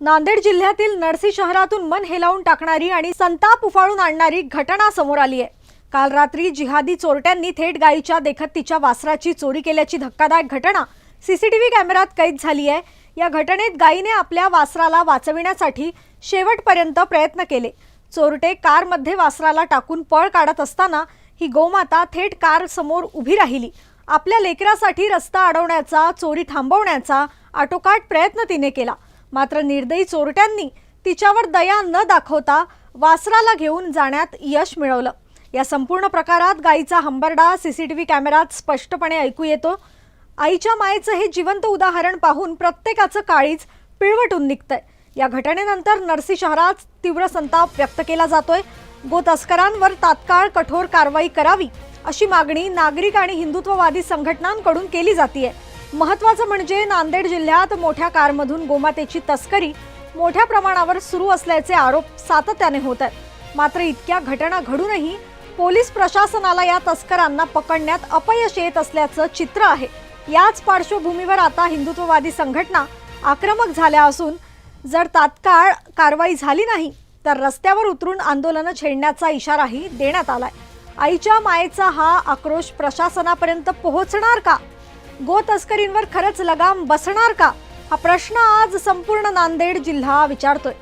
नांदेड जिल्ह्यातील नरसी शहरातून मन हेलावून टाकणारी आणि संताप उफाळून आणणारी घटना समोर आली आहे. काल रात्री जिहादी चोरट्यांनी थेट गायीच्या देखत तिच्या वासराची चोरी केल्याची धक्कादायक घटना सीसीटीव्ही कॅमेऱ्यात कैद झाली आहे. या घटनेत गायीने आपल्या वासराला वाचविण्यासाठी शेवटपर्यंत प्रयत्न केले. चोरटे कारमध्ये वासराला टाकून पळ काढत असताना ही गोमाता थेट कार समोर उभी राहिली. आपल्या लेकरासाठी रस्ता अडवण्याचा चोरी थांबवण्याचा आटोकाट प्रयत्न तिने केला. मात्र निर्दयी चोरट्यांनी तिच्यावर दया न दाखवता वासराला घेऊन जाण्यात यश मिळवलं. या संपूर्ण प्रकारात गायीचा हंबरडा सीसीटीव्ही कॅमेरात स्पष्टपणे ऐकू येतो. आईच्या मायेचं हे जिवंत उदाहरण पाहून प्रत्येकाचं काळीज पिळवटून निघतंय. या घटनेनंतर नरसी शहरात तीव्र संताप व्यक्त केला जातोय. गो तस्करांवर तात्काळ कठोर कारवाई करावी अशी मागणी नागरिक आणि हिंदुत्ववादी संघटनांकडून केली जातीये. महत्वाचं म्हणजे नांदेड जिल्ह्यात मोठ्या कारमधून गोमातेची तस्करी मोठ्या प्रमाणावर सुरू असल्याचे आरोप सातत्याने होत आहेत. मात्र इतक्या घटना घडूनही पोलीस प्रशासनाला या तस्करांना पकडण्यात अपयश येत असल्याचं चित्र आहे. याच पार्श्वभूमीवर आता हिंदुत्ववादी संघटना आक्रमक झाल्या असून जर तात्काळ कारवाई झाली नाही तर रस्त्यावर उतरून आंदोलनं छेडण्याचा इशाराही देण्यात आलाय. आईच्या मायेचा हा आक्रोश प्रशासनापर्यंत पोहोचणार का? गो तस्करींवर खरंच लगाम बसणार का? हा प्रश्न आज संपूर्ण नांदेड जिल्हा विचारतोय.